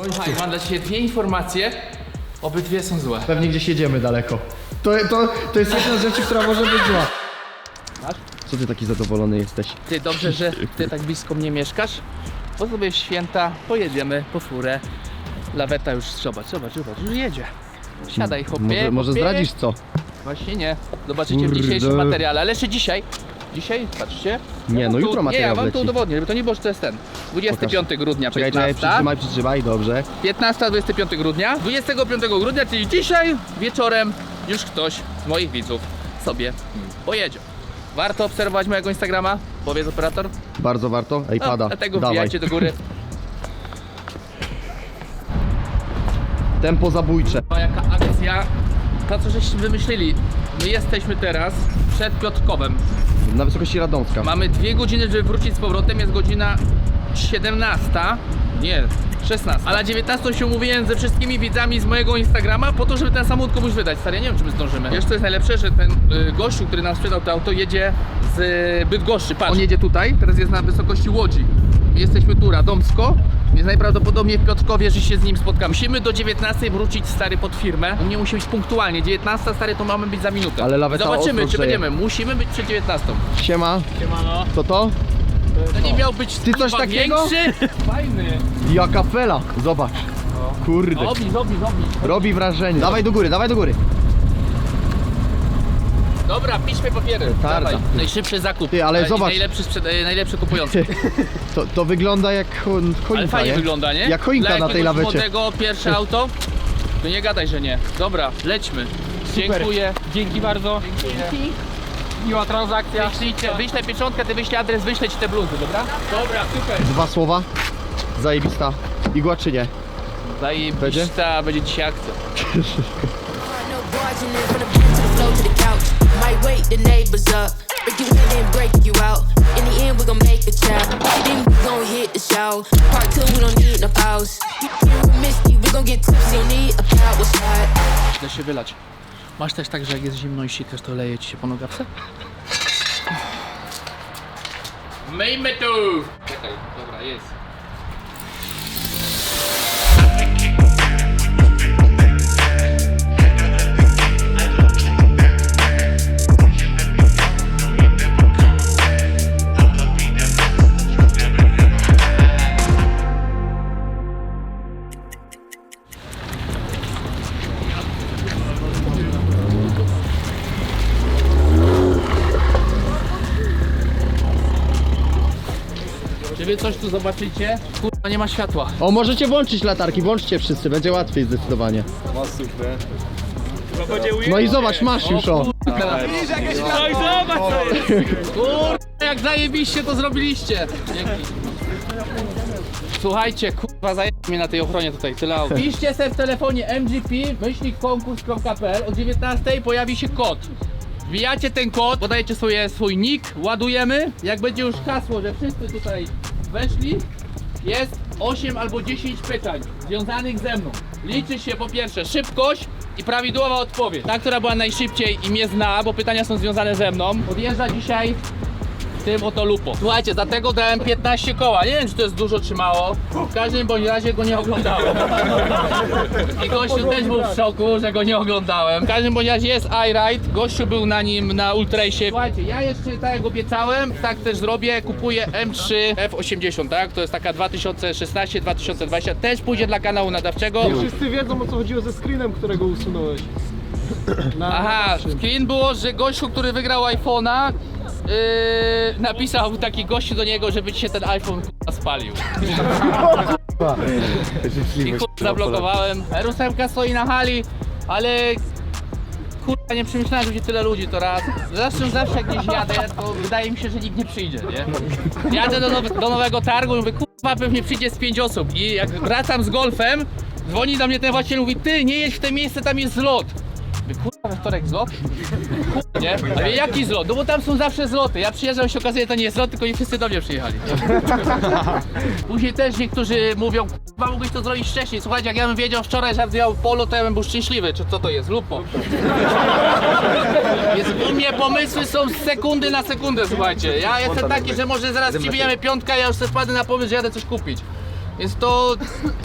Słuchaj, mam dla ciebie dwie informacje. Obydwie są złe. Pewnie gdzieś jedziemy daleko. To, to, to jest jedna z rzeczy, która może być zła. Co ty taki zadowolony jesteś? Ty, dobrze, że ty tak blisko mnie mieszkasz. Po sobie święta, pojedziemy po furę. Laweta już, zobacz, zobacz, zobacz, już jedzie. Siadaj, chłopie. Może, może chłopie. zdradzisz co? Właśnie nie. Zobaczycie w Kurde. dzisiejszym materiale, ale jeszcze dzisiaj. Dzisiaj, patrzcie. Nie, no jutro Nie, ja materiał wam to udowodnię, żeby to nie było, że to jest ten. 25 grudnia, Czekaj, czekaj, 15. przytrzymaj, przytrzymaj, dobrze. 15-25 grudnia. 25 grudnia, czyli dzisiaj wieczorem już ktoś z moich widzów sobie pojedzie. Warto obserwować mojego Instagrama, powiedz operator. Bardzo warto. Ej, No, pada. Dlatego Dawaj. wbijajcie do góry. Tempo zabójcze. A jaka akcja, to co żeście wymyślili. My jesteśmy teraz przed Piotrkowem. Na wysokości Radomska. Mamy dwie godziny, żeby wrócić z powrotem. Jest godzina 17. Nie, 16. A na 19 się umówiłem ze wszystkimi widzami z mojego Instagrama po to, żeby ten samochód komuś wydać. Stary, ja nie wiem, czy my zdążymy. Wiesz, co jest najlepsze, że ten y, gościu, który nam sprzedał to auto, jedzie z y, Bydgoszczy. Patrz, on jedzie tutaj, teraz jest na wysokości Łodzi. My jesteśmy tu, Radomsko. Więc najprawdopodobniej w Piotrkowie, że się z nim spotkamy. Musimy do 19 wrócić stary pod firmę. U mnie musi być punktualnie. 19 stary to mamy być za minutę. Ale laweta Zobaczymy, czy będziemy. Musimy być przed 19. Siema. Siemano. Co to? To nie miał być Ty coś kurwa, takiego? większy? Fajny. Jaka fela. Zobacz. Kurde. Robi, robi, robi. Robi wrażenie. Dawaj do góry, dawaj do góry. Dobra, piszmy papiery. Tarda. Dawaj. Najszybszy zakup. Ty, ale I zobacz. Najlepszy, sprzed... e, najlepszy kupujący. To, to wygląda jak cho- choinka, Ale fajnie nie? wygląda, nie? Jak choinka Dla na tej jakiegoś lawecie. młodego pierwsze auto? To nie gadaj, że nie. Dobra, lećmy. Dziękuję. Dzięki bardzo. Dzięki. Miła transakcja. Wyślijcie, wyślę pieczątkę, ty wyślij adres, wyślę ci te bluzy, dobra? Dobra, super. Dwa słowa. Zajebista. Igła czy nie? Zajebista, będzie dzisiaj akcja. No barging in from the bed to the couch. Might wake the neighbors up. Break you in and break you out. In the end, we gon' make a child. Then we gon' hit the shower. Part two, we don't need no pause. Misty, we gon' get tipsy. Don't need a power shot. Chcę się wylać. Masz też tak, że jak jest zimno i sikasz, to leje ci się po nogawce? Myjmy tu! Czekaj, dobra, jest. Wy coś tu zobaczycie? Kurwa, nie ma światła. O, możecie włączyć latarki, włączcie wszyscy, będzie łatwiej zdecydowanie. No i zobacz, masz już o. No i zobacz co jest. Kurwa, jak zajebiście to zrobiliście. Dzięki. Słuchajcie, kurwa, zajęło mnie na tej ochronie tutaj, tyle aut. Piszcie sobie w telefonie mgp, myślnik konkurs.pl, o 19 pojawi się kod. Wbijacie ten kod, podajecie sobie swój nick, ładujemy. Jak będzie już hasło, że wszyscy tutaj weszli, jest 8 albo 10 pytań związanych ze mną. Liczy się po pierwsze szybkość i prawidłowa odpowiedź. Ta, która była najszybciej i mnie zna, bo pytania są związane ze mną, podjeżdża dzisiaj tym oto lupo. Słuchajcie, dlatego dałem 15 koła. Nie wiem, czy to jest dużo, czy mało. W każdym bądź razie go nie oglądałem. I gościu też był w szoku, że go nie oglądałem. W każdym bądź razie jest iRide. Gościu był na nim na Ultrasie. Słuchajcie, ja jeszcze tak jak obiecałem, tak też zrobię. Kupuję M3 F80, tak? To jest taka 2016-2020. Też pójdzie dla kanału nadawczego. Wszyscy wiedzą o co chodziło ze screenem, którego usunąłeś. Na, Aha, screen było, że gościu, który wygrał iPhone'a, yy, napisał taki gościu do niego, żeby ci się ten iPhone k***a, spalił. I k***a, zablokowałem. R8 stoi na hali, ale kurwa nie przemyślałem, że będzie tyle ludzi to raz. Zresztą zawsze jak gdzieś jadę, to wydaje mi się, że nikt nie przyjdzie, nie? Jadę do, nowe, do nowego targu i mówię, kurwa pewnie przyjdzie z pięć osób. I jak wracam z golfem, dzwoni do mnie ten właściciel i mówi, ty nie jedź w te miejsce, tam jest zlot. Mówię, Kurwa, we wtorek zlot? Kurwa, nie? Ale jaki zlot? No bo tam są zawsze zloty. Ja przyjeżdżam się okazuje, to nie jest zlot, tylko nie wszyscy do mnie przyjechali. Później też niektórzy mówią, kurwa, mógłbyś to zrobić wcześniej. Słuchajcie, jak ja bym wiedział wczoraj, że miał polo, to ja bym był szczęśliwy. Czy co to jest? Lupo. Więc u mnie pomysły są z sekundy na sekundę, słuchajcie. Ja jestem taki, że może zaraz przybijemy piątkę, ja już sobie wpadnę na pomysł, że jadę coś kupić. Więc to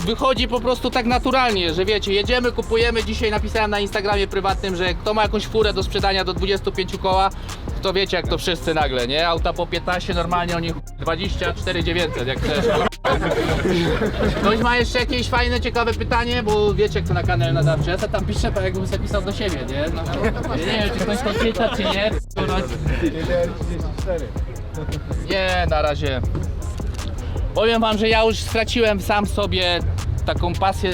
wychodzi po prostu tak naturalnie, że wiecie, jedziemy, kupujemy. Dzisiaj napisałem na Instagramie prywatnym, że kto ma jakąś furę do sprzedania do 25 koła, to wiecie jak to wszyscy nagle, nie? Auta po 15 normalnie, oni 24 900 jak chcesz. Ktoś ma jeszcze jakieś fajne, ciekawe pytanie, bo wiecie jak to na kanale nadawczy. Ja tam piszę, tak jakbym sobie pisał do siebie, nie? No, nie wiem, czy ktoś to czyta, czy nie. Nie, na razie. Powiem wam, że ja już straciłem sam sobie taką pasję,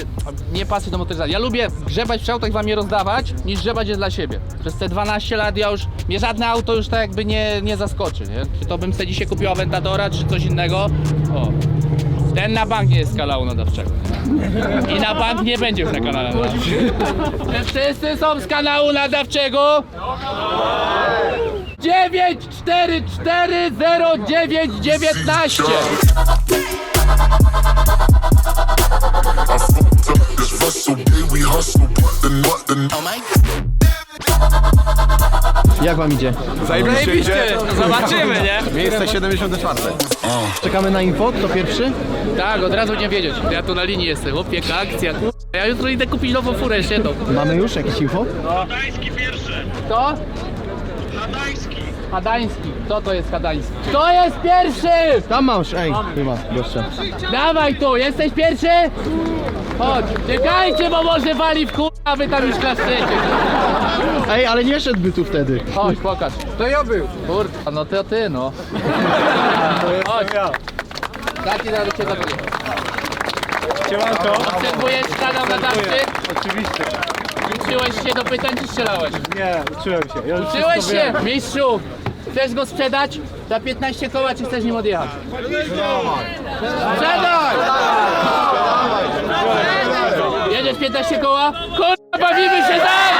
nie pasję do motoryzacji. Ja lubię grzebać w autach, wam je rozdawać, niż grzebać je dla siebie. Przez te 12 lat ja już, mnie żadne auto już tak jakby nie, nie zaskoczy, nie? Czy to bym sobie dzisiaj kupił Aventadora, czy coś innego. O. Ten na bank nie jest kanału nadawczego. I na bank nie będzie już na kanale nadawczym. Czy wszyscy są z kanału nadawczego? 9 4 4 0 9 19 This Russell, yeah, we hustle. Then what? Then Jak wam idzie? Zajebiście. Zobaczymy, nie? Miejsce 74. Czekamy na info, kto pierwszy? Tak, od razu nie wiedzieć. Ja tu na linii jestem. Opieka, akcja. Ja jutro idę kupić nową furę jeszcze jedną. Mamy już jakieś info? Kto? Hadański. Kto to jest Hadański? Kto jest pierwszy? Tam masz, ej, chyba, gościa. Dawaj tu, jesteś pierwszy? Chodź, czekajcie, bo może wali w kur... a wy tam już klaszczecie. Ej, ale nie szedłby tu wtedy. Chodź, pokaż. To ja był. Kurwa, no to ty, no. Chodź. Taki nawet cię zabiję. Siemanko. Obserwujesz kanał nadawczy? Oczywiście. Uczyłeś się do pytań, czy strzelałeś? Nie, uczyłem się. Ja już Uczyłeś wszystko się, wiem. mistrzu! Chcesz go sprzedać za 15 koła, czy chcesz nim odjechać? Sprzedaj! Jedziesz 15 koła? Kurwa, bawimy się tak!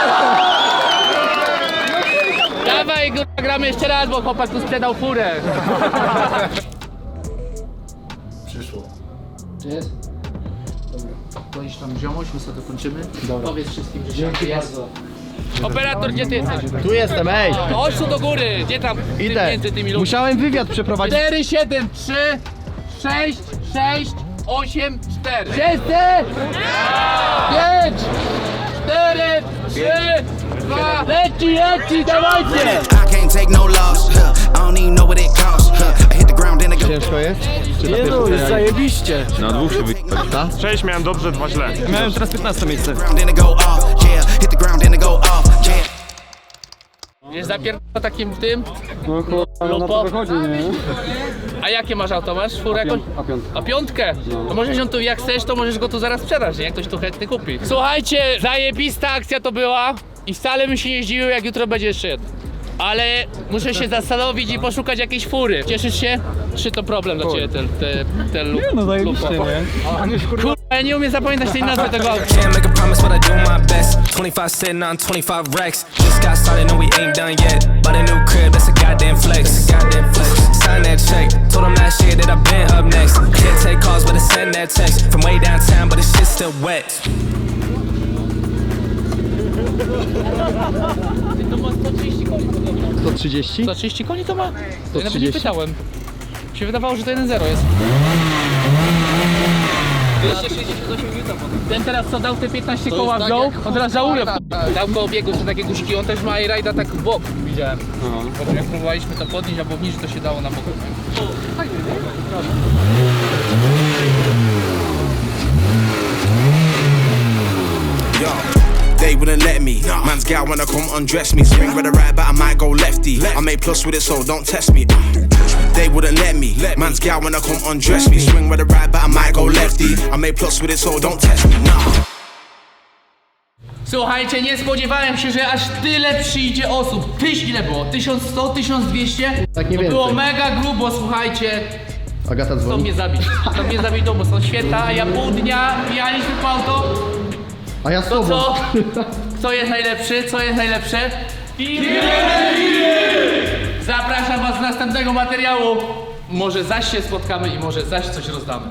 Dawaj, kurwa, gramy jeszcze raz, bo chłopak tu sprzedał furę. Przyszło. Czy jest? To iść tam ziomoś, my sobie dokończymy. Powiedz wszystkim, że się jest. Operator, gdzie ty jesteś? Tu jestem, ej! Chodź tu do góry, gdzie tam Idę. między tymi ludźmi? Musiałem wywiad przeprowadzić. 4, 7, 3, 6, 6, 8, 4. Wszyscy! 5, 4, 3, 2, leci, leci, dawajcie! I can't take no loss. Huh. I don't even know what it costs. Huh. I hit the ground and I go. Ciężko jest? Czy na Nie no, pierwszy jest serii? zajebiście. Ta? 6 miałem dobrze, dwa źle. Miałem teraz 15 miejsce. Ground and I go off. Yeah. Hit the ground and I go off. Yeah. Jest zapierdolony takim tym, No kurwa, no na to wychodzi, nie? a jakie masz auto? Masz czwórę jakąś? A piątka. A piątkę? To możesz ją tu, jak chcesz, to możesz go tu zaraz sprzedać, nie? Jak ktoś tu chętnie kupi. Słuchajcie, zajebista akcja to była i wcale bym się nie zdziwił, jak jutro będzie jeszcze jedna. Ale muszę się zastanowić i poszukać jakiejś fury. Cieszysz się? Czy to problem dla ciebie, ten, ten, ten lub, No zajebiście, nie? Kurwa, ja nie umiem zapamiętać tej nazwy tego auta. Can't make a promise, but I do my best. 25 sitting on 25 racks. Just got started, no, we ain't done yet. Bought a new crib, that's a goddamn flex. Goddamn flex. Sign that check. Told them last year that I've been up next. Can't take calls, but I send that text. From way downtown, but the shit's still wet. To ma 130 koni podobno. 130? 130 koni to ma? Ja nawet nie 130? pytałem. Mi się wydawało, że to 1.0 jest. 268 Ten teraz co dał te 15 koła tak wziął, jak on teraz żałuje. Dał koło biegu, że takie guźki, on też ma i rajda tak w bok, widziałem. Potem jak próbowaliśmy to podnieść albo obniżyć, to się dało na boku. Yo. They wouldn't let me. Man's gal wanna come undress me. Swing with the right, but I might go lefty. I make plus with it, so don't test me. They wouldn't let me. Man's gal wanna come undress me. Swing with the right, but I might go lefty. I make plus with it, so don't test me. Nah. Słuchajcie, nie spodziewałem się, że aż tyle przyjdzie osób. Tyś ile było? 1100, 1200? Tak nie To było więcej. mega grubo, słuchajcie. Agata Chcą dzwoni. mnie zabić. Chcą mnie zabić, bo są święta, a ja pół dnia pijaliśmy po auto. A ja z To tobą. co? Kto jest najlepszy? Co jest najlepsze? Zapraszam was z następnego materiału. Może zaś się spotkamy i może zaś coś rozdamy.